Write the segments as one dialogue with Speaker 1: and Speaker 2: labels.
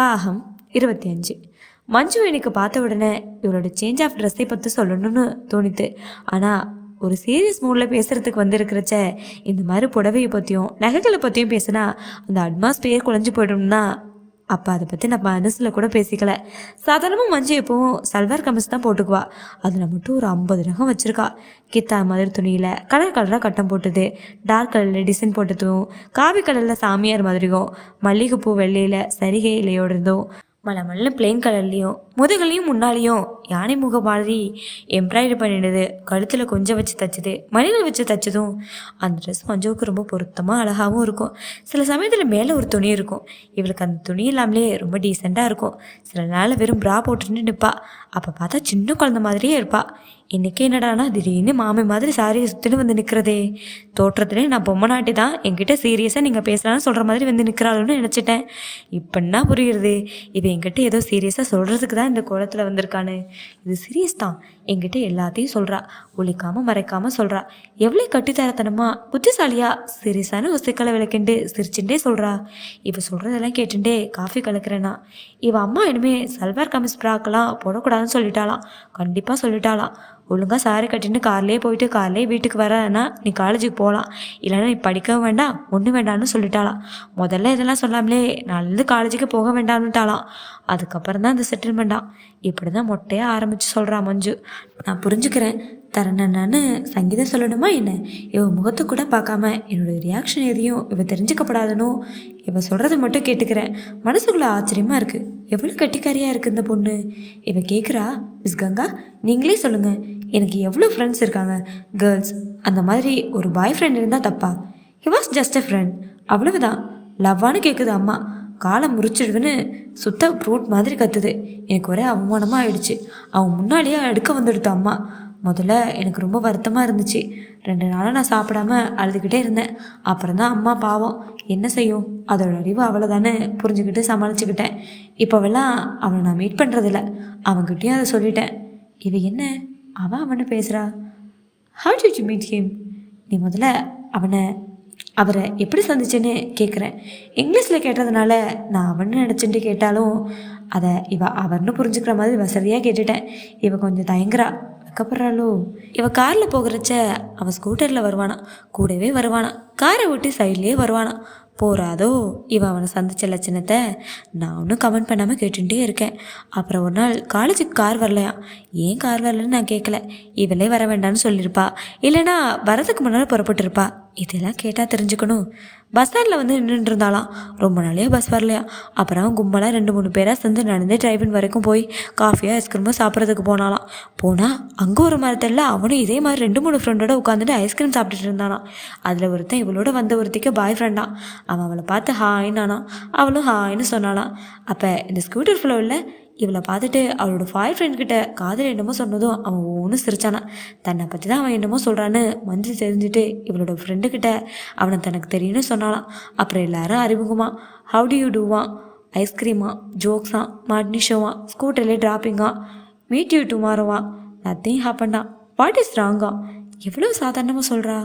Speaker 1: பாகம் இருபத்தி அஞ்சு. மஞ்சு எனக்கு பார்த்த உடனே இவளோட சேஞ்ச் ஆஃப் ட்ரெஸ்ஸை பற்றி சொல்லணும்னு தோணித்து ஆனால் ஒரு சீரியஸ் மூடில் பேசுகிறதுக்கு வந்திருக்கிறச்ச இந்த மாதிரி புடவையை பற்றியும் நகைகளை பற்றியும் பேசினா அந்த அட்மாஸ்பியர் குழஞ்சு போய்டும்னா அப்போ அதை பற்றி நான் மனசில் கூட பேசிக்கல. சாதாரணமாக மஞ்சு எப்பவும் சல்வார் கமிஸ் தான் போட்டுக்குவா. அதில் மட்டும் ஒரு ஐம்பது ரகம் வச்சுருக்கா. கித்தா மாதிரி துணியில் கலர் கலராக கட்டம் போட்டது. டார்க் கலரில் டிசைன் போட்டதும் காவி கலரில் சாமியார் மாதிரியும் மல்லிகைப்பூ வெள்ளையில் சரிகை இலையோடு இருந்தும். மலை மல்ல பிளெயின் கலர்லேயும் முதுகலையும் முன்னாலேயும் யானை முக மாதிரி எம்ப்ராய்டரி பண்ணிடுது கழுத்தில் கொஞ்சம் வச்சு தச்சது மணிகள் வச்சு தச்சதும் அந்த ட்ரெஸ் மஞ்சவுக்கு ரொம்ப பொருத்தமாக அழகாகவும் இருக்கும். சில சமயத்தில் மேலே ஒரு துணி இருக்கும். இவளுக்கு அந்த துணி இல்லாமலே ரொம்ப டீசெண்டாக இருக்கும். சில நாள் வெறும் ப்ரா போட்டுட்டு நிற்பா அப்போ பார்த்தா சின்ன குழந்த மாதிரியே இருப்பாள் இன்றைக்கி என்னடானா திடீர்னு மாமி மாதிரி சாரியை சுற்றின்னு வந்து நிற்கிறதே தோற்றத்துலேயே நான் பொம்மை நாட்டி தான். என்கிட்ட சீரியஸாக நீங்கள் பேசலாம்னு சொல்கிற மாதிரி வந்து நிற்கிறாளுன்னு நினச்சிட்டேன். இப்படின்னா புரியுறது. இது என்கிட்ட ஏதோ சீரியஸாக சொல்கிறதுக்கு தான் இந்த கோலத்தில் வந்திருக்கானு. இது சீரியஸ் தான். என்கிட்ட எல்லாத்தையும் சொல்கிறா ஒழிக்காமல் மறைக்காமல் சொல்கிறா எவ்வளோ கட்டித்தரத்தனமா. புத்திசாலியா. சீரியஸான ஒரு சிக்கலை விளக்கிண்டு சிரிச்சுட்டே சொல்கிறா இவ சொல்கிறதெல்லாம் கேட்டுட்டே காஃபி கலக்கிறேன்னா இவ அம்மா இனிமேல் சல்வார் கமிஸ் ஃப்ராக்கெல்லாம் போடக்கூடாதுன்னு சொல்லிட்டாலாம் கண்டிப்பாக சொல்லிட்டாளாம். ஒழுங்காக சாரி கட்டின்னு கார்லேயே போயிட்டு கார்லேயே வீட்டுக்கு வரனா நீ காலேஜுக்கு போகலாம் இல்லைன்னா நீ படிக்கவும் வேண்டாம் ஒன்றும் வேண்டாம்னு சொல்லிட்டாலாம் முதல்ல இதெல்லாம் சொல்லாமலே நல்லது காலேஜுக்கு போக வேண்டாம்னுட்டாலாம் அதுக்கப்புறம் தான் அந்த செட்டில்மெண்ட்டாம் இப்படி தான் மொட்டையாக ஆரம்பித்து சொல்கிறா மஞ்சு. நான் புரிஞ்சுக்கிறேன். தரணன்னு சங்கீதம் சொல்லணுமா என்ன? இவ முகத்தை கூட பார்க்காம என்னோட ரியாக்ஷன் எதையும் இவ தெரிஞ்சுக்கப்படாதனோ? இவன் சொல்கிறத மட்டும் கேட்டுக்கிறேன். மனசுக்குள்ளே ஆச்சரியமாக இருக்குது எவ்வளோ கட்டிக்காரியாக இருக்குது இந்த பொண்ணு. இவன் கேட்குறா மிஸ் கங்கா நீங்களே சொல்லுங்கள் எனக்கு எவ்வளோ ஃப்ரெண்ட்ஸ் இருக்காங்க. கேர்ள்ஸ் அந்த மாதிரி ஒரு பாய் ஃப்ரெண்ட் இருந்தால் தப்பா? He was just a friend அவ்வளவுதான். லவ்வானு கேட்குது அம்மா. காலை முறிச்சிடுவேன்னு சுத்த ஃப்ரூட் மாதிரி கத்துது. எனக்கு ஒரே அவமானமாக ஆயிடுச்சு. அவன் முன்னாடியே எடுக்க வந்துடுத்து அம்மா. முதல்ல எனக்கு ரொம்ப வருத்தமாக இருந்துச்சு. ரெண்டு நாளாக நான் சாப்பிடாம அழுதுகிட்டே இருந்தேன். அப்புறம் தான் அம்மா பாவம் என்ன செய்யும்? அதோட அறிவு அவ்வளோதானே புரிஞ்சுக்கிட்டு சமாளிச்சுக்கிட்டேன். இப்போவெல்லாம் அவனை நான் மீட் பண்ணுறதில்ல அவன்கிட்டயும் அதை சொல்லிட்டேன். இவ என்ன? அவன் அவனை பேசுகிறா how did you meet him நீ முதல்ல அவனை அவரை எப்படி சந்திச்சேன்னு கேட்குறேன் இங்கிலீஷில் கேட்டதுனால நான் அவன்னு நினச்சிட்டு கேட்டாலும் அதை இவ அவர்னு புரிஞ்சுக்கிற மாதிரி வசதியாக கேட்டுட்டேன். இவ கொஞ்சம் தயங்குறா. வெக்கப்படுறாளோ இவ காரில் போகிறச்ச அவன் ஸ்கூட்டரில் வருவானா? கூடவே வருவானா? காரை விட்டு சைட்லேயே வருவானா? போகிறாதோ இவ அவனை சந்திச்ச லட்சணத்தை நான் ஒன்றும் கமெண்ட் பண்ணாமல் கேட்டுகிட்டே இருக்கேன். அப்புறம் ஒரு நாள் காலேஜுக்கு கார் வரலையா? ஏன் கார் வரலன்னு நான் கேட்கல இவளே வர வேண்டாம்னு சொல்லியிருப்பா இல்லைனா வரதுக்கு முன்னால் புறப்பட்டிருப்பா. இதெல்லாம் கேட்டால் தெரிஞ்சுக்கணும். பஸ் ஸ்டாண்டில் வந்து நின்றுட்டு இருந்தாலாம் ரொம்ப நாளையே பஸ் வரலையா? அப்புறம் கும்பலாக ரெண்டு மூணு பேராக சேர்ந்து நடந்து டிரைவின் வரைக்கும் போய் காஃபியோ ஐஸ்கிரீமோ சாப்பிட்றதுக்கு போனாலாம் போனால் அங்கே ஒரு மரத்தில் அவனும் இதே மாதிரி ரெண்டு மூணு ஃப்ரெண்டோட உட்காந்துட்டு ஐஸ்கிரீம் சாப்பிட்டுட்டு இருந்தானாம். அதில் ஒருத்தன் இவளோட வந்த ஒருத்திக்கு பாய் ஃப்ரெண்டான் அவன் அவளை பார்த்து ஹாய்னானா அவளும் ஹாய்னு சொன்னாலாம் அப்போ இந்த ஸ்கூட்டர் ஃப்ளோவில் இவளை பார்த்துட்டு அவளோட பாய் ஃப்ரெண்ட் கிட்ட காதல் என்னமோ சொன்னதும் அவன் ஒன்று சிரிச்சானா. தன்னை பற்றி தான் அவன் என்னமோ சொல்கிறான்னு மஞ்சள் தெரிஞ்சுட்டு இவளோட ஃப்ரெண்டு கிட்ட அவனை தனக்கு தெரியும்னு சொன்னாலாம் அப்புறம் எல்லாரும் அறிமுகமா ஹவு டு யூ டூவான் ஐஸ்கிரீமா ஜோக்ஸா மாட்னி ஷோவா ஸ்கூட்டர்லேயே ட்ராப்பிங்கா மீட் யூ டுமாரோவா நத்திங் ஹாப்பண்டா வாட் இஸ் ராங்கா எவ்வளோ சாதாரணமாக சொல்கிறா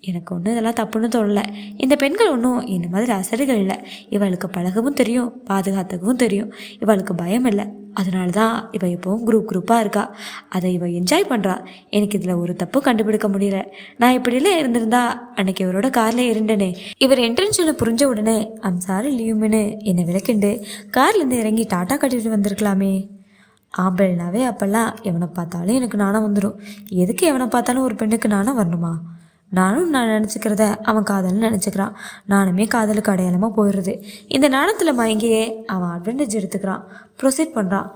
Speaker 1: எனக்கு ஒன்றும் இதெல்லாம் தப்புன்னு தோணலை. இந்த பெண்கள் ஒன்றும் இந்த மாதிரி அசடுகள் இல்லை. இவளுக்கு பழகவும் தெரியும் பாதுகாத்துக்கவும் தெரியும். இவளுக்கு பயம் இல்லை. அதனால தான் இவள் இப்போவும் குரூப் குரூப்பாக இருக்கா. அதை இவள் என்ஜாய் பண்ணுறா எனக்கு இதில் ஒரு தப்பு கண்டுபிடிக்க முடியல. நான் இப்படிலாம் இருந்திருந்தா அன்னைக்கு இவரோட காரில் இருந்தனே இவர் என்ட்ரன்ஸில் புரிஞ்ச உடனே அம் சாரி லீவுமென்னு என்னை விளக்கிண்டு. கார்லேருந்து இறங்கி டாட்டா கட்டிட்டு வந்திருக்கலாமே. ஆம்பளைனாவே அப்போல்லாம் எவனை பார்த்தாலும் எனக்கு நாணம் வந்துடும் எதுக்கு எவனை பார்த்தாலும் ஒரு பெண்ணுக்கு நாணம் வரணுமா? நானும் நான் நினச்சிக்கிறத அவன் காதல்னு நினச்சிக்கிறான். நானுமே காதலுக்கு அடையாளமாக போயிடுறது. இந்த நாணத்தில் மயங்கியே அவன் அட்வான்டேஜ் எடுத்துக்கிறான். ப்ரொசீட் பண்ணுறான்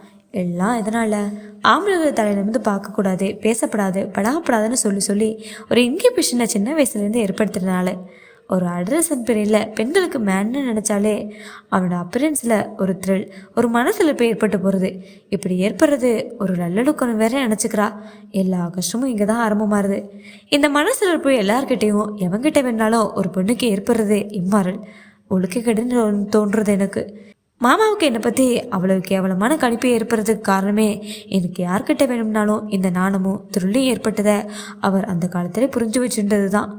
Speaker 1: எல்லாம் எதனால்? ஆம்பளை தலையிலேருந்து பார்க்கக்கூடாது பேசப்படாது பழகப்படாதுன்னு சொல்லி சொல்லி ஒரு இன்கிபிஷனை சின்ன வயசுலேருந்து ஏற்படுத்துறதுனால. ஒரு அட்ரஸன் பிரியில் பெண்களுக்கு மேன்னு நினச்சாலே அவனோட அப்பரன்ஸில் ஒரு த்ரில் ஒரு மனசில் போய் ஏற்பட்டு போகிறது இப்படி ஏற்படுறது ஒரு நல்லடுக்கணும் வேற நினச்சிக்கிறா. எல்லா கஷ்டமும் இங்கே தான் ஆரம்பமாகுது இந்த மனசில் போய் எல்லார்கிட்டேயும் எவங்கிட்ட வேணாலும் ஒரு பெண்ணுக்கு ஏற்படுறது இம்மாறல் ஒழுக்கக்கெடுன்னு கெடுன்னு தோன்றுறது எனக்கு. மாமாவுக்கு என்னை பற்றி அவ்வளவு கேவலமான கணிப்பு ஏற்படுறதுக்கு காரணமே எனக்கு யார்கிட்ட வேணும்னாலும் இந்த நாணமும் துருளியும் ஏற்பட்டதை அவர் அந்த காலத்திலே புரிஞ்சு வச்சுன்றது தான்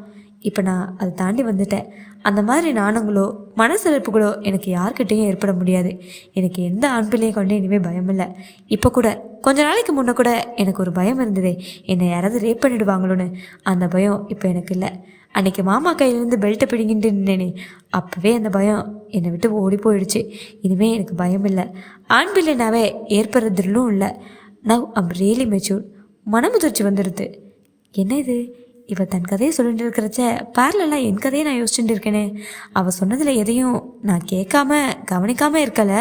Speaker 1: இப்போ நான் அதை தாண்டி வந்துட்டேன். அந்த மாதிரி நாணங்களோ மனசிழப்புகளோ எனக்கு யார்கிட்டயும் ஏற்பட முடியாது. எனக்கு எந்த ஆண்பிள்ளையும் கொண்டு இனிமேல் பயம் இல்லை. இப்போ கூட கொஞ்ச நாளைக்கு முன்னே கூட எனக்கு ஒரு பயம் இருந்ததே. என்னை யாராவது ரேப் பண்ணிடுவாங்களோன்னு. அந்த பயம் இப்போ எனக்கு இல்லை. அன்னைக்கு மாமா கையிலேருந்து பெல்ட்டை பிடிங்கிட்டு நின்னேனே. அப்போவே அந்த பயம் என்னை விட்டு ஓடி போயிடுச்சு. இனிமேல் எனக்கு பயம் இல்லை. ஆண் பிள்ளைனாவே ஏற்படுறதுலும் இல்லை. நவ் அம் ரியலி மெச்சூர் மனமுதிர்ச்சி வந்துடுது என்ன இது? இவள் தன் கதையை சொல்லிட்டு இருக்கிறச்ச பேரலாம் என் கதையை நான் யோசிச்சுட்டு இருக்கேனே. அவள் சொன்னதில் எதையும் நான் கேட்காம கவனிக்காமல் இருக்கல.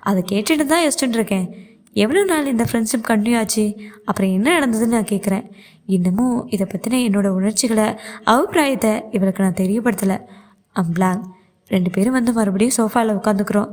Speaker 1: அதை கேட்டுட்டு தான் யோசிச்சுட்டு இருக்கேன். எவ்வளோ நாள் இந்த ஃப்ரெண்ட்ஷிப் கண்டினியூ ஆச்சு? அப்புறம் என்ன நடந்ததுன்னு நான் கேட்குறேன் இன்னமும் இதை பற்றின என்னோட உணர்ச்சிகளை அபிப்பிராயத்தை இவளுக்கு நான் தெரியப்படுத்தலை. அம் ரெண்டு பேரும் வந்து மறுபடியும் சோஃபாவில் உட்காந்துக்கிறோம்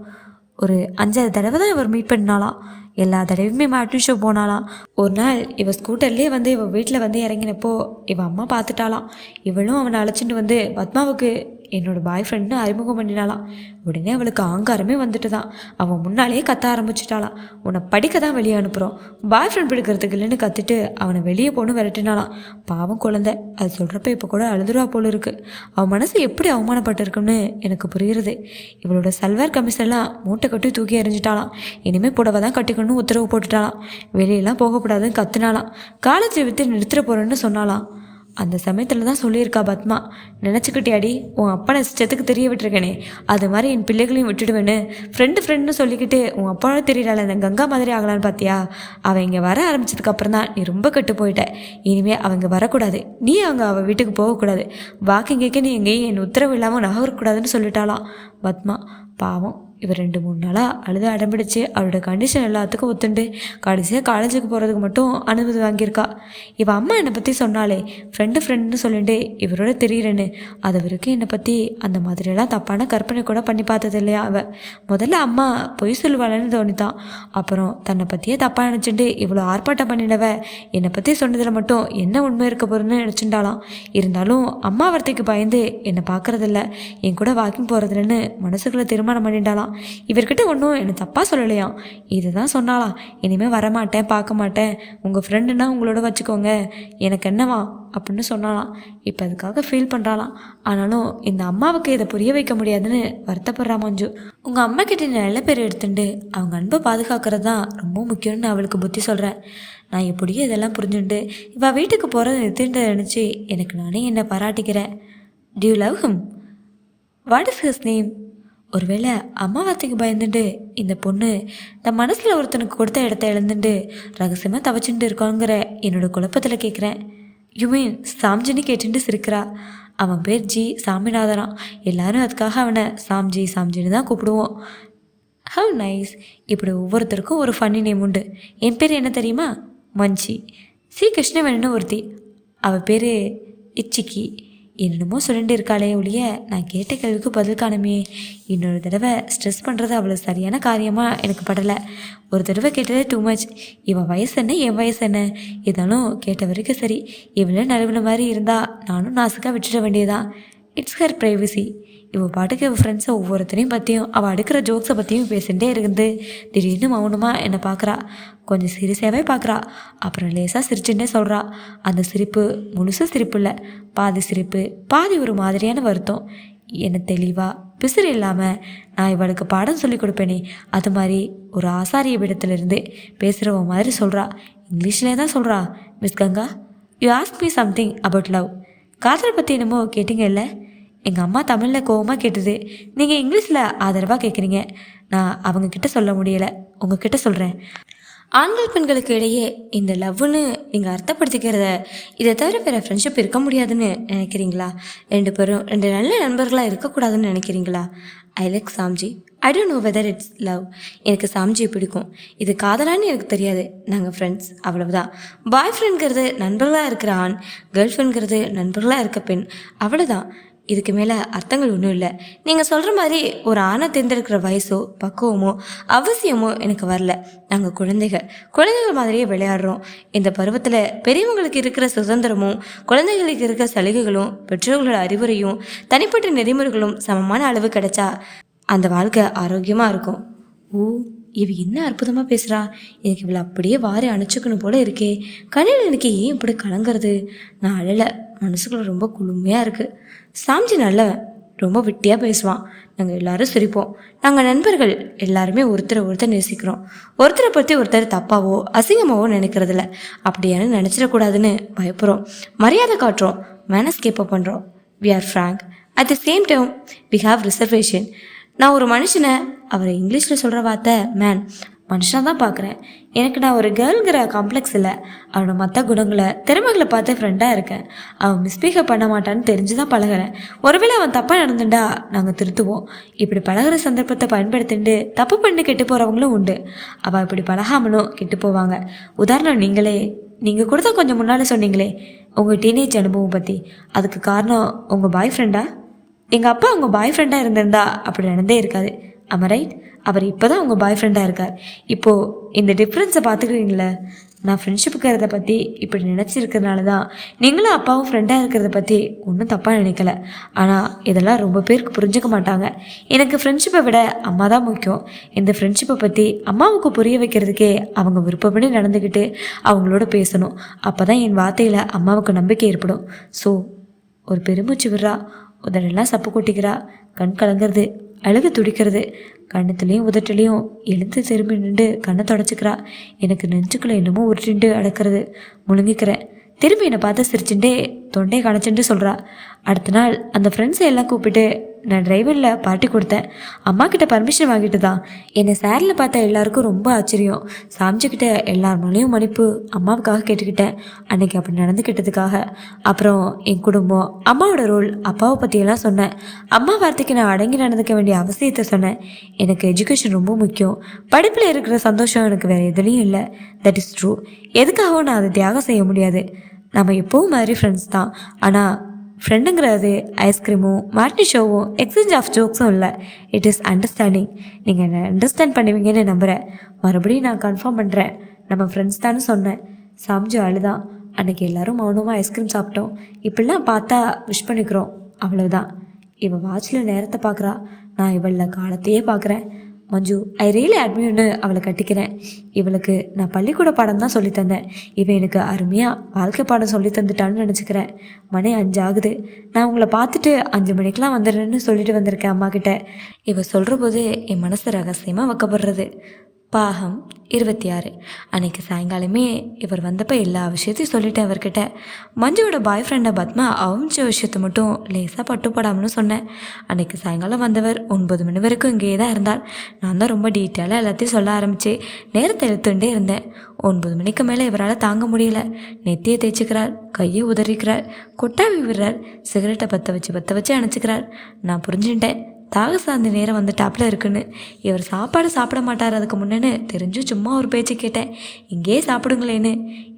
Speaker 1: ஒரு அஞ்சாறு தடவை தான் இவர் மீட் பண்ணாலாம் எல்லா தடவையுமே மேட்னி ஷோ போனாலாம் ஒரு நாள் இவ ஸ்கூட்டர்லேயே வந்து இவ வீட்டில் வந்து இறங்கினப்போ இவ அம்மா பார்த்துட்டாலாம் இவளும் அவனை அழைச்சிட்டு வந்து பத்மாவுக்கு என்னோட பாய் ஃப்ரெண்ட்னு அறிமுகம் பண்ணினாலாம் உடனே அவளுக்கு ஆங்காரமே வந்துட்டு தான் அவன் முன்னாலேயே கத்த ஆரம்பிச்சிட்டாளாம் உன்னை படிக்க தான் வெளியே அனுப்புகிறோம் பாய் ஃப்ரெண்ட் பிடிக்கிறதுக்கு இல்லைன்னு கத்திட்டு அவனை வெளியே போகணும் விரட்டினாலாம் பாவம் குழந்தை. அது சொல்கிறப்ப இப்போ கூட அழுதுருவா போல இருக்கு. அவன் மனசு எப்படி அவமானப்பட்டிருக்குன்னு எனக்கு புரியுறது. இவளோட சல்வார் கமிஸ் எல்லாம் மூட்டை கட்டி தூக்கி எறிஞ்சிட்டாலாம் இனிமேல் புடவை தான் கட்டிக்கணும்னு உத்தரவு போட்டுட்டாலாம் வெளியெல்லாம் போகக்கூடாதுன்னு கத்துனாலாம் காலேஜை விற்று நிறுத்திட போகிறேன்னு சொன்னாலாம் அந்த சமயத்தில் தான் சொல்லியிருக்கா பத்மா. நினச்சிக்கிட்டியாடி உன் அப்பனை செத்துக்கு தெரிய விட்டுருக்கேனே. அது மாதிரி என் பிள்ளைகளையும் விட்டுடுவேன்னு ஃப்ரெண்டு ஃப்ரெண்டுன்னு சொல்லிக்கிட்டு உன் அப்பாவோட தெரியல இந்த கங்கா மாதிரி ஆகலான்னு பார்த்தியா அவன் இங்கே வர ஆரம்பிச்சதுக்கப்புறம் தான் நீ ரொம்ப கெட்டு போயிட்ட. இனிமேல் அவங்க வரக்கூடாது. நீ அவங்க அவள் வீட்டுக்கு போகக்கூடாது. வாக்கிங்கைக்கு நீ எங்கேயும் என் உத்தரவு இல்லாமல் நகரக்கூடாதுன்னு சொல்லிட்டாலாம் பத்மா. பாவம். இவர் ரெண்டு மூணு நாளாக அழுது அடம்பிடிச்சு அவரோட கண்டிஷன் எல்லாத்துக்கும் ஒத்துண்டு. கடைசியாக காலேஜுக்கு போகிறதுக்கு மட்டும் அனுமதி வாங்கியிருக்கா. இவள் அம்மா என்னை பற்றி சொன்னாலே ஃப்ரெண்டு ஃப்ரெண்டுன்னு சொல்லிட்டு இவரோட தெரியிறேன்னு அது வரைக்கும் என்னை பற்றி அந்த மாதிரியெல்லாம் தப்பான கற்பனை கூட பண்ணி பார்த்தது இல்லையா அவள் முதல்ல அம்மா பொய் சொல்லுவாளன்னு தோணித்தான் அப்புறம் தன்னை பற்றியே தப்பாக நினச்சிட்டு இவ்வளோ ஆர்ப்பாட்டம் பண்ணினவ என்னை பற்றி சொன்னதில் மட்டும் என்ன உண்மை இருக்க போகிறேன்னு நினச்சிட்டாலாம் இருந்தாலும் அம்மா வார்த்தைக்கு பயந்து என்னை பார்க்குறதில்ல. என் கூட வாக்கிங் போகிறதில்லன்னு மனசுக்குள்ளே தீர்மானம் பண்ணிட்டாலாம் இவர்கிட்ட ஒன்றும் என்னை தப்பாக சொல்லலையாம். இதுதான் சொன்னாலாம் இனிமேல் வரமாட்டேன் பார்க்க மாட்டேன் உங்கள் ஃப்ரெண்டுன்னா உங்களோட வச்சுக்கோங்க. எனக்கு என்னவா? அப்படின்னு சொன்னாலாம் இப்போ அதுக்காக ஃபீல் பண்ணுறாளாம் ஆனாலும் இந்த அம்மாவுக்கு இதை புரிய வைக்க முடியாதுன்னு வருத்தப்படுறா மஞ்சு. உங்கள் அம்மா கிட்ட நல்ல பேர் எடுத்துட்டு அவங்க அன்பை பாதுகாக்கிறது தான் ரொம்ப முக்கியம்னு அவளுக்கு புத்தி சொல்கிறேன் நான் எப்படியோ இதெல்லாம் புரிஞ்சுட்டு இவள் வீட்டுக்கு போகிறத நிறுத்தின்றதை நினச்சி எனக்கு நானே என்னை பாராட்டிக்கிறேன். Do you love him what is his name ஒருவேளை அம்மா வார்த்தைக்கு பயந்துட்டு இந்த பொண்ணு தன் மனசில் ஒருத்தனுக்கு கொடுத்த இடத்த இழந்துட்டு ரகசியமாக தவச்சுட்டு இருக்காங்கிற என்னோட குழப்பத்தில் கேட்குறேன் யூ மீன் சாம்ஜின்னு கேட்டுட்டு சிரிக்கிறா. அவன் பேர் ஜி சாமிநாதனான் எல்லாரும் அதுக்காக அவனை சாம்ஜி சாம்ஜின்னு தான் கூப்பிடுவோம். ஹவ் நைஸ் இப்படி ஒவ்வொருத்தருக்கும் ஒரு ஃபன்னி நேம் உண்டு. என் பேர் என்ன தெரியுமா? மஞ்சி. சி கிருஷ்ணவேணுன்னு ஒருத்தி. அவள் பேர் இச்சிக்கி. என்னென்னமோ சொல்லிட்டு இருக்காளே ஒழிய நான் கேட்ட கேள்விக்கு பதில் காணுமே. இன்னொரு தடவை ஸ்ட்ரெஸ் பண்ணுறது அவ்வளோ சரியான காரியமாக எனக்கு படலை. ஒரு தடவை கேட்டதே டூ மச் இவன் வயசு என்ன என் வயசு என்ன? இருந்தாலும் கேட்ட வரைக்கும் சரி. இவளே நடுவில் மாதிரி இருந்தால் நானும் நாசுக்காக விட்டுட வேண்டியதான் இட்ஸ் ஹர் ப்ரைவசி இவள் பாட்டுக்கு இவள் ஃப்ரெண்ட்ஸை ஒவ்வொருத்தரையும் பற்றியும் அவள் அடுக்கிற ஜோக்ஸை பற்றியும் பேசிகிட்டே இருந்து திடீர்னு மௌனமாக என்னை பார்க்குறா கொஞ்சம் சீரியஸாகவே பார்க்குறா அப்புறம் லேசாக சிரிச்சுட்டே சொல்கிறா அந்த சிரிப்பு முழுசு சிரிப்பு இல்லை. பாதி சிரிப்பு பாதி ஒரு மாதிரியான வருத்தம். என்ன தெளிவாக பிசிறு இல்லாமல் நான் இவளுக்கு பாடம் சொல்லி கொடுப்பேனே. அது மாதிரி ஒரு ஆசாரிய விடத்துலேருந்து பேசுகிறவ மாதிரி சொல்கிறா இங்கிலீஷ்லேயே தான் சொல்கிறா miss Ganga you ask me something about love காதல் பற்றி என்னமோ கேட்டிங்க இல்லை எங்கள் அம்மா தமிழில் கோவமாக கேட்டது. நீங்கள் இங்கிலீஷில் ஆதரவாக கேட்குறீங்க நான் அவங்கக்கிட்ட சொல்ல முடியலை. உங்ககிட்ட சொல்கிறேன் ஆண்கள் பெண்களுக்கு இடையே இந்த லவ்னு நீங்கள் அர்த்தப்படுத்திக்கிறத இதை தவிர வேறு ஃப்ரெண்ட்ஷிப் இருக்க முடியாதுன்னு நினைக்கிறீங்களா? ரெண்டு பேரும் ரெண்டு நல்ல நண்பர்களாக இருக்கக்கூடாதுன்னு நினைக்கிறீங்களா? I like Samji. I don't know whether it's love எனக்கு சாம்ஜியை பிடிக்கும். இது காதலான்னு எனக்கு தெரியாது. நாங்கள் ஃப்ரெண்ட்ஸ் அவ்வளவுதான். பாய் ஃப்ரெண்ட்ங்கிறது நண்பர்களாக இருக்கிற ஆண் கேர்ள் ஃப்ரெண்ட்ங்கிறது நண்பர்களாக இருக்க பெண். அவ்வளோதான் இதுக்கு மேலே அர்த்தங்கள் ஒன்றும் இல்லை. நீங்கள் சொல்கிற மாதிரி ஒரு ஆணை தேர்ந்தெடுக்கிற வயசோ பக்குவமோ அவசியமோ எனக்கு வரல. நாங்கள் குழந்தைகள். குழந்தைகள் மாதிரியே விளையாடுறோம். இந்த பருவத்தில் பெரியவங்களுக்கு இருக்கிற சுதந்திரமும் குழந்தைகளுக்கு இருக்கிற சலுகைகளும் பெற்றோர்களோட அறிவுரையும் தனிப்பட்ட நெறிமுறைகளும் சமமான அளவு கிடைச்சா அந்த வாழ்க்கை ஆரோக்கியமாக இருக்கும். ஓ இவ என்ன அற்புதமாக பேசுகிறா எனக்கு இவளை அப்படியே வாரி அணைச்சிக்கணும் போல இருக்கே. கண்ணில் எனக்கு ஏன் இப்படி கலங்குறது? நான் அழலை. மனசுக்குள்ள ரொம்ப குளுமையாக இருக்குது சாம்ஜி நல்லவன். ரொம்ப விட்டியாக பேசுவான். நாங்கள் எல்லாரும் சிரிப்போம். நாங்கள் நண்பர்கள். எல்லாருமே ஒருத்தரை ஒருத்தர் நேசிக்கிறோம். ஒருத்தரை பற்றி ஒருத்தர் தப்பாவோ அசிங்கமாவோ நினைக்கிறதில்ல. அப்படியான நினச்சிடக்கூடாதுன்னு பயப்படுறோம். மரியாதை காட்டுறோம். மேனஸ் கேப்ப பண்ணுறோம் we are frank at the same time we have reservation நான் ஒரு மனுஷனை அவரை இங்கிலீஷில் சொல்கிற வார்த்தை மேன் மனுஷனாக தான் பார்க்குறேன் எனக்கு நான் ஒரு கேர்ள்ங்கிற காம்ப்ளெக்ஸ் இல்லை. அவனோட மற்ற குணங்களை திறமைகளை பார்த்து ஃப்ரெண்டாக இருக்கேன். அவன் மிஸ்பிஹேவ் பண்ண மாட்டான்னு தெரிஞ்சு தான் பழகுறேன். ஒருவேளை அவன் தப்பாக நடந்துட்டா நாங்கள் திருத்துவோம். இப்படி பழகுற சந்தர்ப்பத்தை பயன்படுத்திட்டு தப்பு பண்ணி கெட்டு போகிறவங்களும் உண்டு. அவள் இப்படி பழகாமலும் கெட்டு போவாங்க. உதாரணம் நீங்களே நீங்கள் கூட தான் கொஞ்சம் முன்னால் சொன்னீங்களே உங்கள் டீனேஜ் அனுபவம் பற்றி அதுக்கு காரணம் உங்கள் பாய் ஃப்ரெண்டா எங்கள் அப்பா உங்கள் பாய் ஃப்ரெண்டாக இருந்திருந்தா அப்படி நடந்தே இருக்காது. அம ரைட் அவர் இப்போ தான் உங்கள் பாய் ஃப்ரெண்டாக இருக்கார். இப்போது இந்த டிஃப்ரென்ஸை பார்த்துக்கிறீங்களே நான் ஃப்ரெண்ட்ஷிப்புக்கிறத பற்றி இப்படி நினச்சிருக்கிறதுனால தான் நீங்களும் அப்பாவும் ஃப்ரெண்டாக இருக்கிறத பற்றி ஒன்றும் தப்பாக நினைக்கல. ஆனால் இதெல்லாம் ரொம்ப பேருக்கு புரிஞ்சுக்க மாட்டாங்க. எனக்கு ஃப்ரெண்ட்ஷிப்பை விட அம்மா தான் முக்கியம். இந்த ஃப்ரெண்ட்ஷிப்பை பற்றி அம்மாவுக்கு புரிய வைக்கிறதுக்கே அவங்க விருப்பப்படி நடந்துக்கிட்டு அவங்களோட பேசணும். அப்போ தான் என் வார்த்தையில் அம்மாவுக்கு நம்பிக்கை ஏற்படும். ஸோ ஒரு பெருமூச்சு விடுறா. உதடெல்லாம் சப்பு கொட்டிக்கிறா. கண் கலங்கிறது அழுகு துடிக்கிறது. கண்ணத்துலேயும் உதட்டுலேயும் எழுந்து திரும்பி நின்று கண்ணை தொடச்சிக்கிறா. எனக்கு நெஞ்சுக்குள்ள என்னமோ உருட்டிண்டு அடக்கிறது. முழுங்கிக்கிறேன். திரும்பி என்னை பார்த்து சிரிச்சுட்டே தொண்டையை கணச்சுட்டு சொல்கிறா அடுத்த நாள் அந்த ஃப்ரெண்ட்ஸை எல்லாம் கூப்பிட்டு நான் டிரைவரில் பாட்டி கொடுத்தேன். அம்மா கிட்ட பர்மிஷன் வாங்கிட்டு தான் என்னை சேரில் பார்த்த எல்லாருக்கும் ரொம்ப ஆச்சரியம். சாமிச்சுக்கிட்ட எல்லார் மேலேயும் மன்னிப்பு அம்மாவுக்காக கேட்டுக்கிட்டேன். அன்னைக்கு அப்படி நடந்துக்கிட்டதுக்காக அப்புறம் என் குடும்பம் அம்மாவோட ரோல் அப்பாவை பற்றியெல்லாம் சொன்னேன். அம்மா வார்த்தைக்கு நான் அடங்கி நடந்துக்க வேண்டிய அவசியத்தை சொன்னேன். எனக்கு எஜுகேஷன் ரொம்ப முக்கியம். படிப்பில் இருக்கிற சந்தோஷம் எனக்கு வேறு எதுலேயும் இல்லை. தட் இஸ் ட்ரூ எதுக்காகவும் நான் அதை தியாகம் செய்ய முடியாது. நம்ம எப்போவும் மாதிரி ஃப்ரெண்ட்ஸ் தான். ஆனால் ஃப்ரெண்டுங்கிறது ஐஸ்கிரீமும் மார்டி ஷோவும் எக்ஸ்சேஞ்ச் ஆஃப் ஜோக்ஸும் இல்லை. இட் இஸ் அண்டர்ஸ்டாண்டிங் நீங்கள் என்ன அண்டர்ஸ்டாண்ட் பண்ணுவீங்கன்னு நம்புகிறேன் மறுபடியும் நான் கன்ஃபார்ம் பண்ணுறேன் நம்ம ஃப்ரெண்ட்ஸ் தானே சொன்னேன். சாமிஜு அழுதான். அன்றைக்கி எல்லோரும் மௌனமாக ஐஸ்கிரீம் சாப்பிட்டோம். இப்படிலாம் பார்த்தா விஷ் பண்ணிக்கிறோம். அவ்வளோதான் இவள் வாட்சில் நேரத்தை பார்க்குறா. நான் இவளில் காலத்தையே பார்க்குறேன். மஞ்சு ஐ ரியலி அட்மியூன்னு அவளை கட்டிக்கிறேன். இவளுக்கு நான் பள்ளிக்கூட பாடம் தான் சொல்லி தந்தேன். இவன் எனக்கு அருமையாக வாழ்க்கை பாடம் சொல்லி தந்துட்டான்னு நினச்சிக்கிறேன். மணி அஞ்சு ஆகுது நான் உங்களை பார்த்துட்டு அஞ்சு மணிக்கெலாம் வந்துடுறேன்னு சொல்லிட்டு வந்திருக்கேன் அம்மா கிட்ட இவ சொல்கிற போது என் மனசு ரகசியமாக வைக்கப்படுறது. பாகம் இருபத்தி ஆறு அன்னைக்கு சாயங்காலமே இவர் வந்தப்போ எல்லா விஷயத்தையும் சொல்லிட்டேன் அவர்கிட்ட. மஞ்சுவோட பாய் ஃப்ரெண்டை பத்மா அவமிச்ச விஷயத்தை மட்டும் லேசாக பட்டுப்படாமனு சொன்னேன். அன்றைக்கு சாயங்காலம் வந்தவர் ஒன்பது மணி வரைக்கும் இங்கேயே தான் இருந்தார். நான் தான் ரொம்ப டீட்டெயிலாக எல்லாத்தையும் சொல்ல ஆரம்பிச்சு நேரத்தை எடுத்துகிட்டே இருந்தேன். ஒன்பது மணிக்கு மேலே இவரால் தாங்க முடியல. நெத்தியை தேய்ச்சிக்கிறார் கையை உதறிக்கிறார் கொட்டாவி விடுறார் சிகரெட்டை பற்ற வச்சு பற்ற வச்சு அணைச்சிக்கிறார். நான் புரிஞ்சுட்டேன் தாக அந்த நேரம் வந்து டாப்பில் இருக்குன்னு. இவர் சாப்பாடு சாப்பிட மாட்டார் அதுக்கு முன்னேன்னு தெரிஞ்சு சும்மா ஒரு பேச்சு கேட்டேன். இங்கேயே சாப்பிடுங்களேன்னு.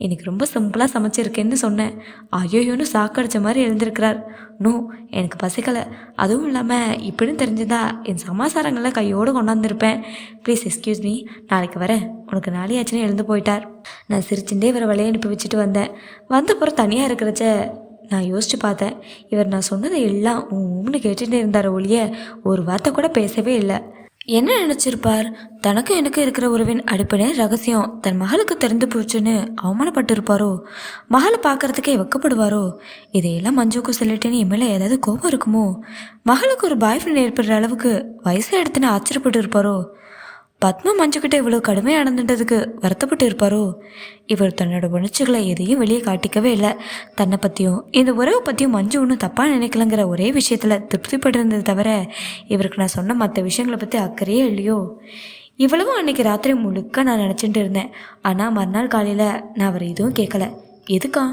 Speaker 1: எனக்கு ரொம்ப சிம்பிளாக சமைச்சிருக்கேன்னு சொன்னேன். ஐயோயோன்னு சாக்கடிச்ச மாதிரி எழுந்திருக்கிறார். நோ எனக்கு பசிக்கலை. அதுவும் இல்லாமல் இப்படின்னு தெரிஞ்சதா என் சமாசாரங்களை கையோடு கொண்டாந்துருப்பேன். ப்ளீஸ் எக்ஸ்கியூஸ் மீ நாளைக்கு வரேன். உனக்கு நாளையாச்சுன்னு எழுந்து போயிட்டார். நான் சிரிச்சுட்டே இவரை வழியனுப்பி வச்சுட்டு வந்தேன். வந்தப்புறம் தனியாக இருக்கிறச்ச நான் யோசிச்சு பார்த்தேன். இவர் நான் சொன்னதை எல்லாம் உம்னு கேட்டுட்டு இருந்தார் ஒழிய ஒரு வார்த்தை கூட பேசவே இல்லை. என்ன நினச்சிருப்பார்? தனக்கும் எனக்கு இருக்கிற உறவின் அடிப்படை ரகசியம் தன் மகளுக்கு தெரிந்து போச்சுன்னு அவமானப்பட்டிருப்பாரோ? மகளை பார்க்கறதுக்கே வெக்கப்படுவாரோ? இதையெல்லாம் மஞ்சுக்கு சொல்லிட்டேன்னு என் மேலே ஏதாவது கோபம் இருக்குமோ? மகளுக்கு ஒரு பாய் ஃப்ரெண்ட் ஏற்படுற அளவுக்கு வயசை எடுத்துன்னு ஆச்சரியப்பட்டு இருப்பாரோ? பத்மா மஞ்சுக்கிட்ட இவ்வளோ கடுமையாக நடந்துட்டதுக்கு வருத்தப்பட்டு இருப்பாரோ? இவர் தன்னோட உணர்ச்சிகளை எதையும் வெளியே காட்டிக்கவே இல்லை. தன்னை பற்றியும் இந்த உறவை பற்றியும் மஞ்சு ஒன்றும் தப்பாக நினைக்கலங்கிற ஒரே விஷயத்தில் திருப்திப்பட்டிருந்தது தவிர இவருக்கு நான் சொன்ன மற்ற விஷயங்களை பற்றி அக்கறையே இல்லையோ? இவ்வளவும் அன்னைக்கு ராத்திரி முழுக்க நான் நினச்சிட்டு இருந்தேன். ஆனால் மறுநாள் காலையில் நான் அவர் எதுவும் கேட்கல எதுக்கா?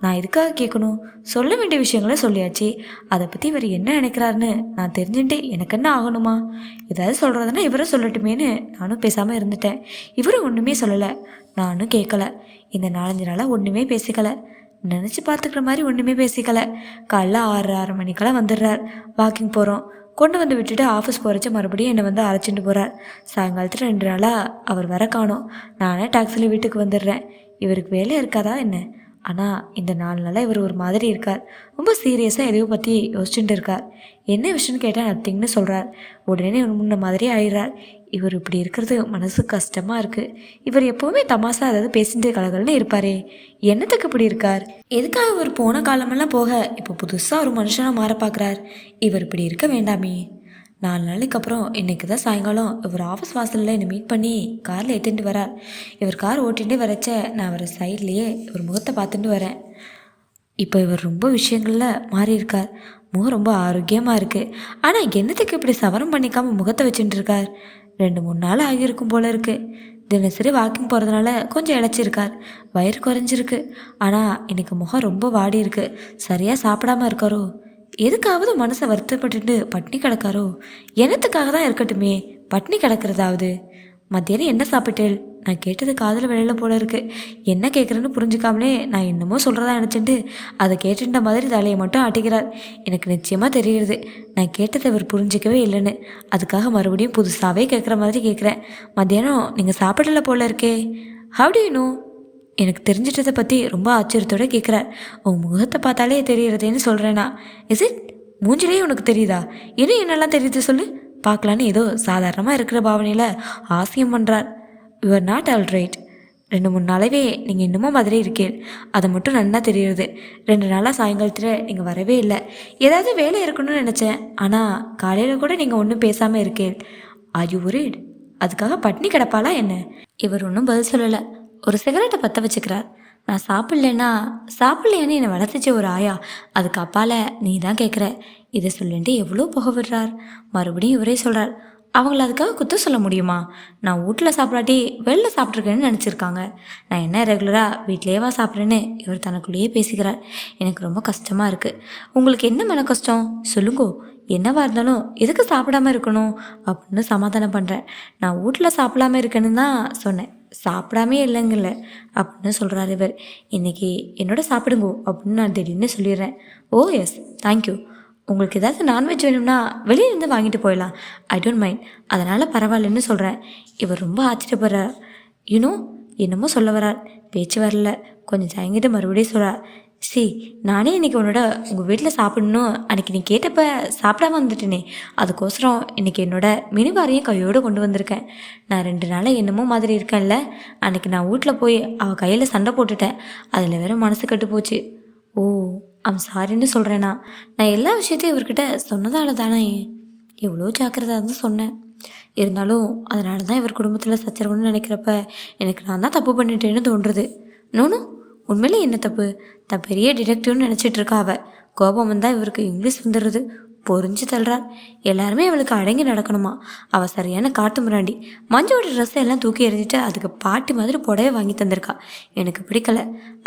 Speaker 1: நான் எதுக்காக கேட்கணும்? சொல்ல வேண்டிய விஷயங்கள சொல்லியாச்சு. அதை பற்றி இவர் என்ன நினைக்கிறாருன்னு நான் தெரிஞ்சுட்டு எனக்கு என்ன ஆகணுமா? ஏதாவது சொல்கிறதுனா இவரும் சொல்லட்டுமேன்னு நானும் பேசாமல் இருந்துட்டேன். இவரும் ஒன்றுமே சொல்லலை. நானும் கேட்கல. இந்த நாலஞ்சு நாளாக ஒன்றுமே பேசிக்கலை. நினச்சி பார்த்துக்கிற மாதிரி ஒன்றுமே பேசிக்கலை. காலைல ஆறு ஆறு மணிக்கெல்லாம் வந்துடுறார். வாக்கிங் போகிறோம் கொண்டு வந்து விட்டுட்டு ஆஃபீஸ் போகிறச்சு மறுபடியும் என்னை வந்து அழைச்சிட்டு போகிறார் சாயங்காலத்தில் ரெண்டு நாளாக அவர் வர காணோம். நானே டாக்ஸியில் வீட்டுக்கு வந்துடுறேன். இவருக்கு வேலை இருக்காதா என்ன? ஆனால் இந்த நாலு நாளாக இவர் ஒரு மாதிரி இருக்கார். ரொம்ப சீரியஸாக எதையோ பற்றி யோசிச்சுட்டு இருக்கார். என்ன விஷயம்னு கேட்டால் நத்திங்னு சொல்கிறார் உடனே இவர் முன்ன மாதிரி ஆயிடுறார். இவர் இப்படி இருக்கிறது மனசு கஷ்டமாக இருக்குது இவர் எப்போவுமே தமாசா ஏதாவது பேசிட்டு கலகல்னு இருப்பாரே. என்னத்துக்கு இப்படி இருக்கார்? எதுக்காக இவர் போன காலமெல்லாம் போக இப்போ புதுசாக ஒரு மனுஷனாக மாற பார்க்குறார் இவர் இப்படி இருக்க வேண்டாமே. நாலு நாளைக்கு அப்புறம் இன்னைக்கு தான் சாயங்காலம். இவர் ஆஃபீஸ் வாசலில் என்னை மீட் பண்ணி காரில் ஏற்றிட்டு வரார். இவர் கார் ஓட்டிகிட்டே வரச்ச நான் அவர் சைட்லேயே இவர் முகத்தை பார்த்துட்டு வரேன். இப்போ இவர் ரொம்ப விஷயங்களில் மாறியிருக்கார் முகம் ரொம்ப ஆரோக்கியமாக இருக்குது ஆனால் என்னத்துக்கு இப்படி சவரம் பண்ணிக்காம முகத்தை வச்சுட்டு இருக்கார்? ரெண்டு மூணு நாள் ஆகியிருக்கும் போல இருக்குது தினசரி வாக்கிங் போகிறதுனால கொஞ்சம் இழைச்சிருக்கார். வயிறு குறைஞ்சிருக்கு. ஆனால் எனக்கு முகம் ரொம்ப வாடி இருக்குது சரியாக சாப்பிடாம இருக்காரோ? எதுக்காவது மனசை வருத்தப்பட்டுட்டு பட்னி கிடக்காரோ எனத்துக்காக தான் இருக்கட்டுமே பட்னி கிடக்கிறதாவது? மத்தியானம் என்ன சாப்பிட்டேள்? நான் கேட்டது காதில் வெளியில் போல இருக்கு. என்ன கேட்குறேன்னு புரிஞ்சுக்காமலே நான் என்னமோ சொல்கிறதா நினச்சிட்டு அதை கேட்டுட்ட மாதிரி தலையை மட்டும் ஆட்டிக்கிறார். எனக்கு நிச்சயமாக தெரியுது நான் கேட்டதை அவர் புரிஞ்சிக்கவே இல்லைன்னு. அதுக்காக மறுபடியும் புதுசாகவே கேட்குற மாதிரி கேட்குறேன் மத்தியானம் நீங்கள் சாப்பிடல போல இருக்கே. ஹவு டு யூ நோ எனக்கு தெரிஞ்சிட்டதை பற்றி ரொம்ப ஆச்சரியத்தோட கேட்குறார் உன் முகத்தை பார்த்தாலே தெரியுறதேன்னு சொல்கிறேனா இஸ் இட் மூஞ்சிலேயே உனக்கு தெரியுதா? இன்னும் என்னெல்லாம் தெரியுது சொல்லு? பார்க்கலான்னு ஏதோ சாதாரணமாக இருக்கிற பாவனையில் ஆசியம் பண்ணுறார் யுவர் நாட் ஆல் ரைட் ரெண்டு மூணு நாளாவே நீங்கள் இன்னமும் மாதிரி இருக்கேன். அதை மட்டும் நல்லா தெரியுது ரெண்டு நாளாக சாயங்காலத்தில் நீங்கள் வரவே இல்லை. ஏதாவது வேலை இருக்கணும்னு நினச்சேன். ஆனால் காலையில் கூட நீங்கள் ஒன்றும் பேசாமல் இருக்கேன். Are you worried? அதுக்காக பட்னி கிடப்பாளா என்ன? இவர் ஒன்றும் பதில் சொல்லலை. ஒரு சிகரெட்டை பற்ற வச்சுக்கிறார் நான் சாப்பிட்லன்னா சாப்பிட்லையான்னு என்னை வளர்த்துச்ச ஒரு ஆயா. அதுக்கு அப்பால நீ தான் கேட்குற இதை சொல்லிட்டு எவ்வளோ புகை விடுறார். மறுபடியும் இவரே சொல்கிறார் அவங்கள அதுக்காக குத்த சொல்ல முடியுமா? நான் வீட்டில் சாப்பிடாட்டி வெளில சாப்பிட்ருக்கேன்னு நினச்சிருக்காங்க. நான் என்ன ரெகுலராக வீட்லேயேவா சாப்பிட்றேன்னு இவர் தனக்குள்ளேயே பேசிக்கிறார். எனக்கு ரொம்ப கஷ்டமாக இருக்குது உங்களுக்கு என்ன மன கஷ்டம்? சொல்லுங்கோ. என்னவா இருந்தாலும் எதுக்கு சாப்பிடாம இருக்கணும்? அப்படின்னு சமாதானம் பண்ணுறேன் நான் வீட்டில் சாப்பிடாம இருக்கேன்னு தான் சொன்னேன். சாப்பிடாமே இல்லைங்கல்ல. அப்படின்னு சொல்கிறார் இவர். இன்னைக்கு என்னோட சாப்பிடுங்கோ அப்படின்னு நான் திடீர்னு சொல்லிடுறேன். ஓ எஸ் தேங்க்யூ உங்களுக்கு ஏதாவது நான்வெஜ் வேணும்னா வெளியே இருந்து வாங்கிட்டு போயிடலாம். ஐ டோன்ட் மைண்ட் அதனால் பரவாயில்லன்னு சொல்கிறேன் இவர் ரொம்ப ஆச்சரியப்படுறார். யூனோ என்னமோ சொல்ல வரார் பேச்சு வரல. கொஞ்சம் தயங்கிட்டு மறுபடியும் சொல்கிறார் சி நானே இன்னைக்கு உன்னோட உங்கள் வீட்டில் சாப்பிடணும். அன்னைக்கு நீ கேட்டப்ப சாப்பிடாம வந்துட்டேனே அதுக்கோசரம் இன்னைக்கு என்னோட மினிவாரையும் கையோடு கொண்டு வந்திருக்கேன். நான் ரெண்டு நாளாக என்னமோ மாதிரி இருக்கேன்ல. அன்னைக்கு நான் வீட்டில் போய் அவள் கையில் சண்டை போட்டுட்டேன். அதில் வேற மனசு கட்டு போச்சு. ஓ ஐம் சாரின்னு சொல்கிறேனா நான் எல்லா விஷயத்தையும் இவர்கிட்ட சொன்னதால தானே. எவ்வளோ ஜாக்கிரதாக இருந்து சொன்னேன். இருந்தாலும் அதனால தான் இவர் குடும்பத்தில் சச்சரவுன்னு நினைக்கிறப்ப எனக்கு நான் தான் தப்பு பண்ணிட்டேன்னு தோன்றுறது நோனும் உண்மையிலே என்ன தப்பு? தான் பெரிய டிடெக்டிவ்னு நினச்சிட்டு இருக்கா அவள் கோபம் வந்தால் இவருக்கு இங்கிலீஷ் வந்துடுது பொறிஞ்சு தள்ளுறார் எல்லாருமே அவளுக்கு அடங்கி நடக்கணுமா? அவ சரியான காட்டு முராண்டி. மஞ்சோட ட்ரெஸ் எல்லாம் தூக்கி எறிஞ்சிட்டு அதுக்கு பாட்டி மாதிரி புடவை வாங்கி தந்திருக்கா. எனக்கு பிடிக்கல.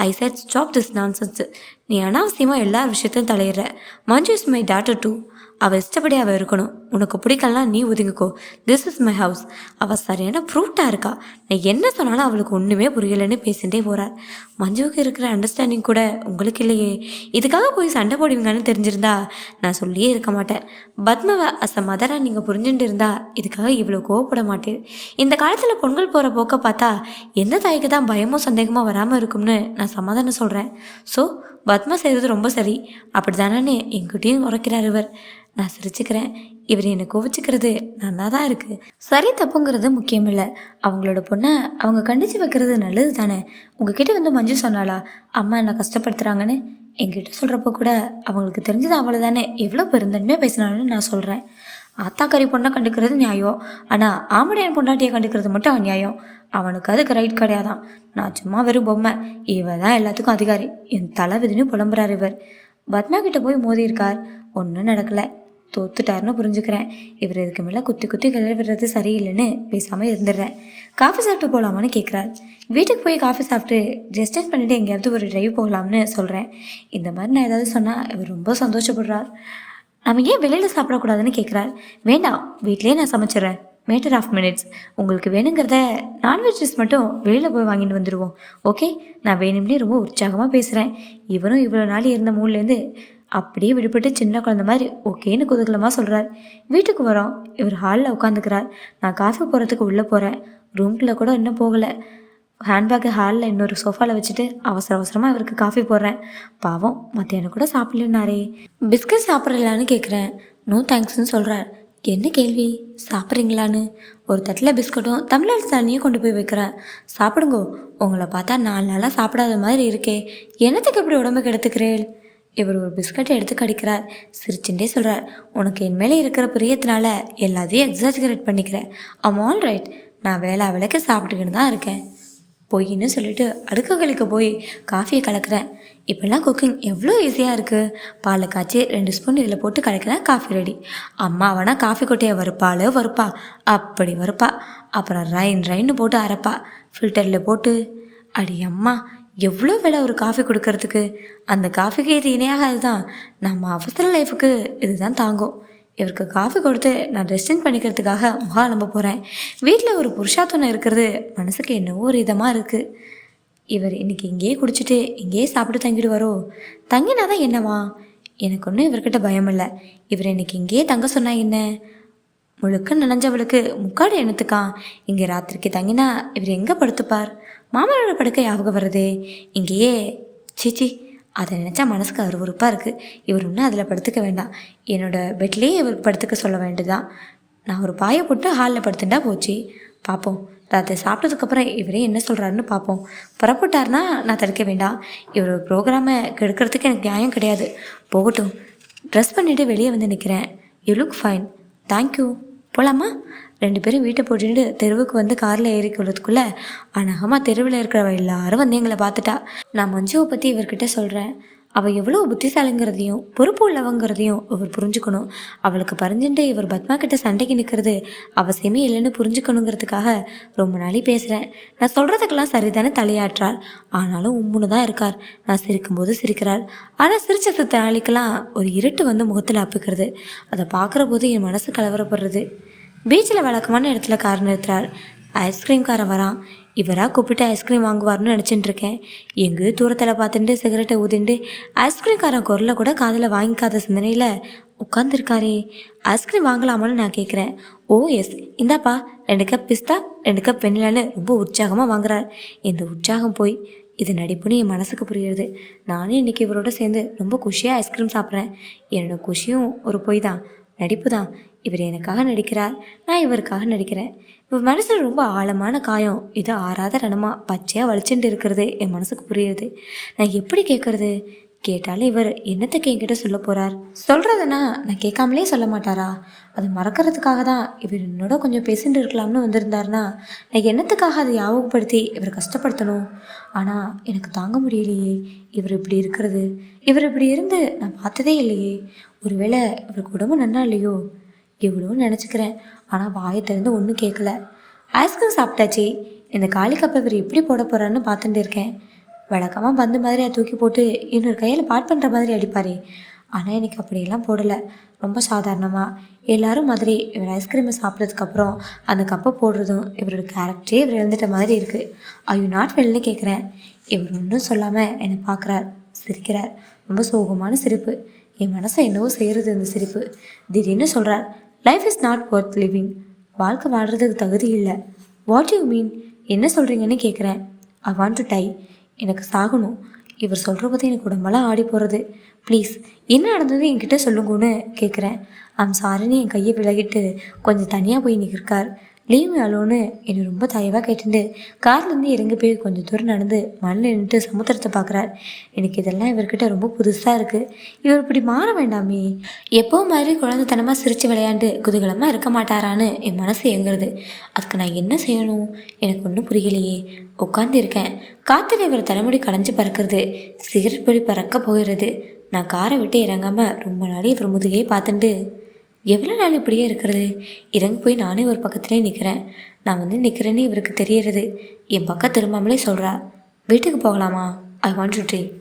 Speaker 1: I said stop this nonsense நீ அனாவசியமாக எல்லா விஷயத்தையும் தலையிடுற. Manju is my daughter too அவள் இஷ்டப்படி அவள் இருக்கணும். உனக்கு பிடிக்கலாம் நீ ஒதுங்கிக்கோ. திஸ் இஸ் மை ஹவுஸ் அவள் சரியான ஃப்ரூட்டாக இருக்கா. நான் என்ன சொன்னாலும் அவளுக்கு ஒன்றுமே புரியலைன்னு பேசிகிட்டே போகிறார் மஞ்சுவுக்கு இருக்கிற அண்டர்ஸ்டாண்டிங் கூட உங்களுக்கு இல்லையே. இதுக்காக போய் சண்டை போடுவீங்கன்னு தெரிஞ்சிருந்தா நான் சொல்லியே இருக்க மாட்டேன். பத்மவை அஸ் அ மதராக நீங்கள் புரிஞ்சுட்டு இருந்தா இதுக்காக இவ்வளோ கோவப்பட மாட்டேன். இந்த காலத்தில் பொங்கல் போகிற போக்க பார்த்தா எந்த தாய்க்கு தான் பயமோ சந்தேகமோ வராமல் இருக்கும்னு நான் சமாதானம் சொல்கிறேன் ஸோ பத்மா செய்கிறது ரொம்ப சரி. அப்படி தானே எங்கிட்டையும் உரைக்கிறார் இவர். நான் சிரிச்சுக்கிறேன். இவர் என்னை கோவிச்சுக்கிறது நல்லா தான் இருக்குது சரி தப்புங்கிறது முக்கியம் இல்லை அவங்களோட பொண்ணை அவங்க கண்டிச்சு வைக்கிறது நல்லது தானே உங்ககிட்ட வந்து மஞ்சு சொன்னாளா? அம்மா என்னை கஷ்டப்படுத்துகிறாங்கன்னு என்கிட்ட சொல்கிறப்போ கூட அவங்களுக்கு தெரிஞ்சது அவ்வளோ தானே எவ்வளோ பெருந்தன்மையாக பேசினாலும் நான் சொல்கிறேன் ஆத்தாக்கறி பொண்ணை கண்டுக்கிறது நியாயம். ஆனால் ஆம்படையன் பொண்டாட்டியை கண்டுக்கிறது மட்டும் அநியாயம். அவனுக்கு அதுக்கு ரைட் கிடையாதான். நான் சும்மா வெறும் பொம்மை. இவ தான் எல்லாத்துக்கும் அதிகாரி. என் தலைவிதின்னு புலம்புறார் இவர். பத்மா கிட்ட போய் மோதி இருக்கார். ஒன்றும் நடக்கலை. தோத்துட்டாருன்னு புரிஞ்சுக்கிறேன். இவர் இதுக்கு மேலே குத்தி குத்தி கிளறி விடுறது சரியில்லைன்னு பேசாமல் இருந்துடுறேன். காஃபி சாப்பிட்டு போகலாமான்னு கேட்குறார் வீட்டுக்கு போய் காஃபி சாப்பிட்டு ரெஸ்டன்ட் பண்ணிவிட்டு எங்கேயாவது ஒரு டிரைவ் போகலாம்னு சொல்கிறேன் இந்த மாதிரி நான் ஏதாவது சொன்னால் இவர் ரொம்ப சந்தோஷப்படுறார். நம்ம ஏன் வெளியில் சாப்பிடக்கூடாதுன்னு கேட்குறாரு வேண்டாம் வீட்லேயே நான் சமைச்சிடுறேன். மேட்டர் ஆஃப் மினிட்ஸ் உங்களுக்கு வேணுங்கிறத நான்வெஜஸ் மட்டும் வெளியில் போய் வாங்கிட்டு வந்துடுவோம் ஓகே நான் வேணும்னே ரொம்ப உற்சாகமாக பேசுகிறேன் இவரும் இவ்வளோ நாள் இருந்த மூணுலேருந்து அப்படியே விடுபட்டு சின்ன குழந்த மாதிரி ஓகேன்னு குதூகலமாக சொல்கிறார் வீட்டுக்கு வரோம். இவர் ஹாலில் உட்காந்துக்கிறார் நான் காசு போகிறதுக்கு உள்ளே போகிறேன் ரூம்குள்ளே கூட இன்னும் போகலை. ஹேண்ட்பேக்கை ஹாலில் இன்னொரு சோஃபாவில் வச்சுட்டு அவசர அவசரமாக இவருக்கு காஃபி போடுறேன். பாவம் மத்தியானம் கூட சாப்பிடலனாரே பிஸ்கட் சாப்பிட்றலான்னு கேட்குறேன் நோ தேங்க்ஸ்னு சொல்கிறார் என்ன கேள்வி? சாப்பிட்றீங்களான்னு? ஒரு தட்டில் பிஸ்கட்டும் தமிழ்நாடு தண்ணியும் கொண்டு போய் வைக்கிறேன் சாப்பிடுங்கோ உங்களை பார்த்தா நாலு நாளாக சாப்பிடாத மாதிரி இருக்கே. என்னத்துக்கு இப்படி உடம்புக்கு எடுத்துக்கிறேன் இவர் ஒரு பிஸ்கட்டை எடுத்து கடிக்கிறார். சிரிச்சுட்டே சொல்கிறார் உனக்கு என் மேலே இருக்கிற பிரியத்தினால எல்லாத்தையும் எக்ஸாஜிகரேட் பண்ணிக்கிறேன். அம் ஆல் ரைட் நான் வேலை வேலைக்கு சாப்பிட்டுக்கிட்டு தான் இருக்கேன். பொய்ன்னு சொல்லிட்டு அடுக்குகளுக்கு போய் காஃபியை கலக்கிறேன். இப்போல்லாம் குக்கிங் எவ்வளோ ஈஸியாக இருக்குது பாலை காய்ச்சி ரெண்டு ஸ்பூன் இதில் போட்டு கலக்கிறேன் காஃபி ரெடி அம்மா வேணா காஃபி கொட்டையை வறுப்பாள் வறுப்பா. அப்படி வறுப்பா. அப்புறம் ரைன் ரைன்னு போட்டு அரைப்பா. ஃபில்டரில் போட்டு. அடி அம்மா எவ்வளோ விலை ஒரு காஃபி கொடுக்கறதுக்கு? அந்த காஃபிக்கு இது இணையாகாது தான் நம்ம அவசர லைஃபுக்கு இதுதான் தாங்கும். இவருக்கு காஃபி கொடுத்து நான் ரெஸ்டிங் பண்ணிக்கிறதுக்காக முகா அனுப்ப போகிறேன் வீட்டில் ஒரு புருஷாத்துணை இருக்கிறது மனசுக்கு என்னவோ ஒரு இதமாக இருக்குது இவர் இன்னைக்கு இங்கேயே குடிச்சிட்டு இங்கேயே சாப்பிட்டு தங்கிடுவாரோ? தங்கினா தான் என்னவா? எனக்கு ஒன்றும் இவர்கிட்ட பயம் இல்லை. இவர் இன்னைக்கு இங்கேயே தங்க சொன்னா என்ன? முழுக்க நனைஞ்சவளுக்கு முக்காடு எனத்துக்கான் இங்கே ராத்திரிக்கு தங்கினா இவர் எங்கே படுத்துப்பார்? மாமனோட படுக்க ஞாபகம் வருதே? இங்கேயே. சீச்சி அதை நினச்சா மனசுக்கு அருவருப்பாக இருக்குது இவர் இன்னும் அதில் படுத்துக்க வேண்டாம். என்னோட பெட்லேயே இவர் படுத்துக்க சொல்ல வேண்டியதான் நான் ஒரு பாயை போட்டு ஹாலில் படுத்துட்டா போச்சு. பார்ப்போம் ராத்திரி சாப்பிட்டதுக்கப்புறம் இவரே என்ன சொல்கிறாருன்னு பார்ப்போம் புறப்பட்டார்னா நான் தடுக்க வேண்டாம். இவர் ப்ரோக்ராமை கெடுக்கிறதுக்கு எனக்கு நியாயம் கிடையாது. போகட்டும். ட்ரெஸ் பண்ணிவிட்டு வெளியே வந்து நிற்கிறேன் யூ லுக் ஃபைன் தேங்க்யூ போகலாமா ரெண்டு பேரும் வீட்டை போட்டுட்டு தெருவுக்கு வந்து காரில் ஏறிக்கிறதுக்குள்ளே அனகமாக தெருவில் இருக்கிறவ எல்லாரும் வந்து எங்களை பார்த்துட்டா. நான் மஞ்சுவை பற்றி இவர்கிட்ட சொல்கிறேன் அவள் எவ்வளோ புத்திசாலிங்கிறதையும் பொறுப்பு உள்ளவங்கிறதையும் இவர் புரிஞ்சுக்கணும். அவளுக்கு பறிஞ்சுட்டு இவர் பத்மா கிட்ட சண்டைக்கு நிற்கிறது அவசியமே இல்லைன்னு புரிஞ்சுக்கணுங்கிறதுக்காக ரொம்ப நாளி பேசுகிறேன் நான் சொல்கிறதுக்கெல்லாம் சரிதானே தலையாற்றார் ஆனாலும் உம்முன்னு தான் இருக்கார். நான் சிரிக்கும்போது சிரிக்கிறார் ஆனால் சிரிச்ச சித்த நாளைக்கெல்லாம் ஒரு இருட்டு வந்து முகத்தில் அப்புக்கிறது. அதை பார்க்குற போது என் மனசு கலவரப்படுறது. பீச்சில் வழக்கமான இடத்துல கார் நிறுத்துறார் ஐஸ்கிரீம்காரன் வரான். இவராக கூப்பிட்டு ஐஸ்கிரீம் வாங்குவார்னு நினச்சிட்டு இருக்கேன். எங்கேயோ தூரத்தில் பார்த்துட்டு சிகரெட்டை ஊதிண்டு ஐஸ்கிரீம்காரன் குரலை கூட காதில் வாங்கிக்காத சிந்தனையில் உட்காந்துருக்காரே ஐஸ்கிரீம் வாங்கலாமான்னு நான் கேட்குறேன் ஓ எஸ் இந்தாப்பா ரெண்டு கப் பிஸ்தா ரெண்டு கப் வெண்ணிலான்னு ரொம்ப உற்சாகமாக வாங்குறார். இந்த உற்சாகம் போய் இது நடிப்புன்னு என் மனசுக்கு புரியுது நானும் இன்றைக்கி இவரோட சேர்ந்து ரொம்ப குஷியாக ஐஸ்கிரீம் சாப்பிட்றேன். என்னோட குஷியும் ஒரு பொய் தான். நடிப்பு தான். இவர் எனக்காக நடிக்கிறார் நான் இவருக்காக நடிக்கிறேன். இவர் மனசில் ரொம்ப ஆழமான காயம். இது ஆறாத ரணமாக பச்சையாக வலிச்சுட்டு இருக்கிறது என் மனசுக்கு புரியுது. நான் எப்படி கேட்குறது கேட்டாலும் இவர் என்னத்துக்கு என்கிட்ட சொல்ல போகிறார் சொல்கிறதுனா நான் கேட்காமலே சொல்ல மாட்டாரா? அது மறக்கிறதுக்காக தான் இவர் என்னோட கொஞ்சம் பேசிட்டு இருக்கலாம்னு வந்திருந்தாருனா நான் என்னத்துக்காக அதை ஞாபகப்படுத்தி இவர் கஷ்டப்படுத்தணும்? ஆனால் எனக்கு தாங்க முடியலையே. இவர் இப்படி இருக்கிறது. இவர் இப்படி இருந்து நான் பார்த்ததே இல்லையே. ஒருவேளை இவருக்கு உடம்பு நன்னா இல்லையோ? எவ்வளோ நினச்சிக்கிறேன். ஆனால் வாயை திறந்து ஒன்றும் கேட்கல. ஐஸ்கிரீம் சாப்பிட்டாச்சு. இந்த காலி கப்பை இவர் எப்படி போட போகிறான்னு பார்த்துட்டு இருக்கேன். வழக்கமாக பந்து மாதிரி தூக்கி போட்டு இன்னொரு கையில் பாட் பண்ணுற மாதிரி அடிப்பார். ஆனால் எனக்கு அப்படியெல்லாம் போடலை. ரொம்ப சாதாரணமாக எல்லாரும் மாதிரி இவர் ஐஸ்கிரீமை சாப்பிட்டதுக்கப்புறம் அந்த கப்பை போடுறதும் இவரோட கேரக்டரே இவர் இழந்துட்ட மாதிரி இருக்குது ஐயோ நாட் வெல்னு கேட்குறேன். இவர் ஒன்றும் சொல்லாமல் என்னை பார்க்குறார் சிரிக்கிறார். ரொம்ப சோகமான சிரிப்பு. என் மனசை என்னவோ செய்கிறது இந்த சிரிப்பு. திடீர்னு சொல்கிறார் life is not worth living வாழ்க்கை வாழ்கிறதுக்கு தகுதி இல்லை. வாட் யூ மீன் என்ன சொல்கிறீங்கன்னு கேட்குறேன் ஐ வாண்ட் டு டை எனக்கு சாகணும். இவர் சொல்கிற பற்றி எனக்கு உடம்பெல்லாம் ஆடி போகிறது ப்ளீஸ் என்ன நடந்தது என்கிட்ட சொல்லுங்கன்னு கேட்குறேன் ஐம் சாரின்னு என் கையை விலகிட்டு கொஞ்சம் தனியாக போய் நிற்கிறார் லீவ் அலோன்னு என்னை ரொம்ப தயவாக கேட்டுட்டு கார்லேருந்து இறங்கி போய் கொஞ்சம் தூரம் நடந்து மண்ணில் நின்றுட்டு சமுத்திரத்தை பார்க்குறார் எனக்கு இதெல்லாம் இவர்கிட்ட ரொம்ப புதுசாக இருக்குது இவர் இப்படி மாற வேண்டாமே. எப்போ மாதிரி குழந்தைத்தனமாக சிரித்து விளையாண்டு குதூகலமாக இருக்க மாட்டாரான்னு என் மனசு எங்குறது அதுக்கு நான் என்ன செய்யணும்? எனக்கு ஒன்றும் புரியலையே. உட்காந்து இருக்கேன். காற்றுல இவர் தலைமுடி களைஞ்சு பறக்கிறது சிகரெட் பொடி பறக்க போகிறது. நான் காரை விட்டு இறங்காமல் ரொம்ப நாளே இவர் முதுகையே பார்த்துட்டு எவ்வளோ நாள் இப்படியே இருக்கிறது? இறங்கி போய் நானே ஒரு பக்கத்துலேயே நிற்கிறேன் நான் வந்து நிற்கிறேன்னு இவருக்கு தெரியறது. என் பக்கம் திரும்பாமலே சொல்கிறா வீட்டுக்கு போகலாமா? I want to tree